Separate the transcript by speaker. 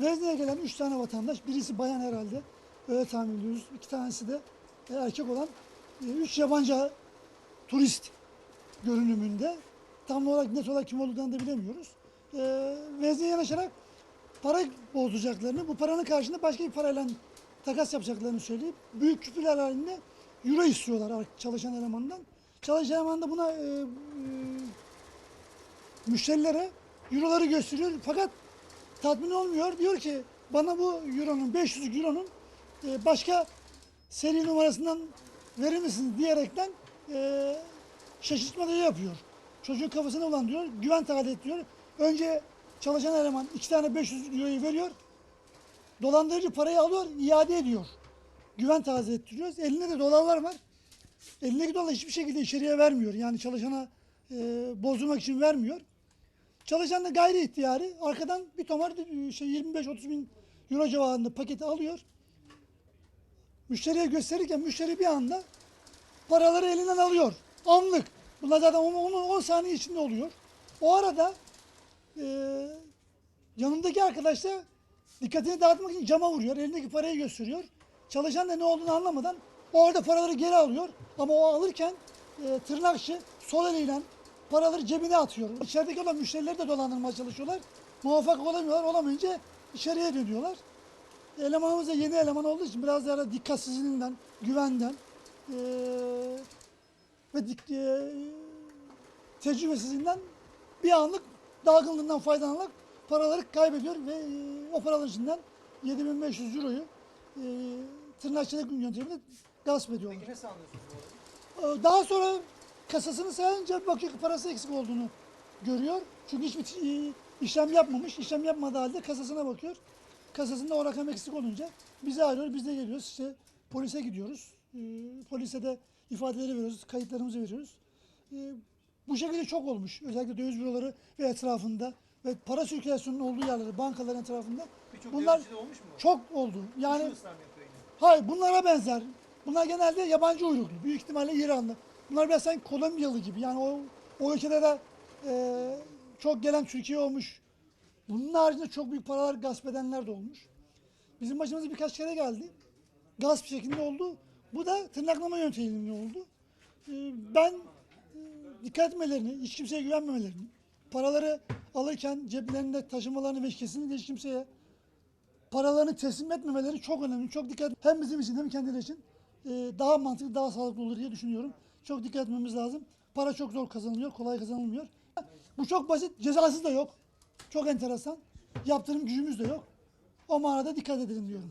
Speaker 1: Vezne'ye gelen üç tane vatandaş, birisi bayan herhalde, öyle tahmin ediyoruz. İki tanesi de e, erkek olan e, üç yabancı turist görünümünde. Tam olarak net olarak kim olduğunu da bilemiyoruz. E, Vezne'ye yanaşarak para bozduracaklarını, bu paranın karşılığında başka bir parayla takas yapacaklarını söyleyip büyük küpürler halinde euro istiyorlar çalışan elemandan. Çalışan eleman da buna e, e, müşterilere euroları gösteriyor fakat tatmin olmuyor. Diyor ki bana bu euronun 500 euronun e, başka seri numarasından verir misiniz diyerekten e, şaşırtmaları yapıyor. Çocuğun kafasına ulan diyor, güven taat et diyor. Önce çalışan eleman iki tane 500 euroyu veriyor. Dolandırıcı parayı alıyor, iade ediyor. Güven taze ettiriyoruz. Elinde de dolarlar var. Elindeki dolar hiçbir şekilde içeriye vermiyor. Yani çalışana e, bozdurmak için vermiyor. Çalışan da gayri ihtiyari arkadan bir tomar e, şey 25-30 bin euro civarında paketi alıyor. Müşteriye gösterirken müşteri bir anda paraları elinden alıyor. Anlık. Bunlar zaten 10 saniye içinde oluyor. O arada e, yanındaki arkadaş da dikkatini dağıtmak için cama vuruyor. Elindeki parayı gösteriyor. Çalışan da ne olduğunu anlamadan o arada paraları geri alıyor. Ama o alırken e, tırnakçı sol eliyle paraları cebine atıyor. İçerideki olan müşterileri de dolandırmaya çalışıyorlar. Muvaffak olamıyorlar. Olamayınca içeriye dönüyorlar. Elemanımız da yeni eleman olduğu için biraz daha dikkatsizliğinden, güvenden e, ve dik, e, tecrübesizliğinden bir anlık dalgınlığından faydalanarak paraları kaybediyor ve e, o paralar içinden 7500 euroyu e, tırnakçılık yöntemiyle gasp ediyorlar.
Speaker 2: Peki nasıl anlıyorsunuz bu?
Speaker 1: Ee, Daha sonra kasasını sayınca bakıyor ki parası eksik olduğunu görüyor. Çünkü hiçbir e, işlem yapmamış. İşlem yapmadığı halde kasasına bakıyor. Kasasında o rakam eksik olunca bize arıyor, biz de geliyoruz. İşte polise gidiyoruz. Ee, Polise de ifadeleri veriyoruz, kayıtlarımızı veriyoruz. Ee, Bu şekilde çok olmuş. Özellikle döviz büroları ve etrafında ve para sirkülasyonunun olduğu yerlerde, bankaların etrafında.
Speaker 2: Birçok
Speaker 1: Bunlar
Speaker 2: olmuş mu?
Speaker 1: çok oldu. Yani. Hayır bunlara benzer. Bunlar genelde yabancı uyruklu. Büyük ihtimalle İranlı. Bunlar biraz sanki Kolombiyalı gibi. Yani o, o ülkede de e, çok gelen Türkiye olmuş. Bunun haricinde çok büyük paralar gasp edenler de olmuş. Bizim başımıza birkaç kere geldi. Gasp şeklinde oldu. Bu da tırnaklama yöntemiyle oldu. E, ben e, dikkat etmelerini, hiç kimseye güvenmemelerini, paraları alırken ceplerinde taşımalarını ve kesinlikle hiç kimseye paralarını teslim etmemeleri çok önemli. Çok dikkat hem bizim için hem kendileri için e, daha mantıklı, daha sağlıklı olur diye düşünüyorum. Çok dikkat etmemiz lazım. Para çok zor kazanılıyor, kolay kazanılmıyor. Bu çok basit, cezası da yok. Çok enteresan. Yaptırım gücümüz de yok. O manada dikkat edelim diyorum.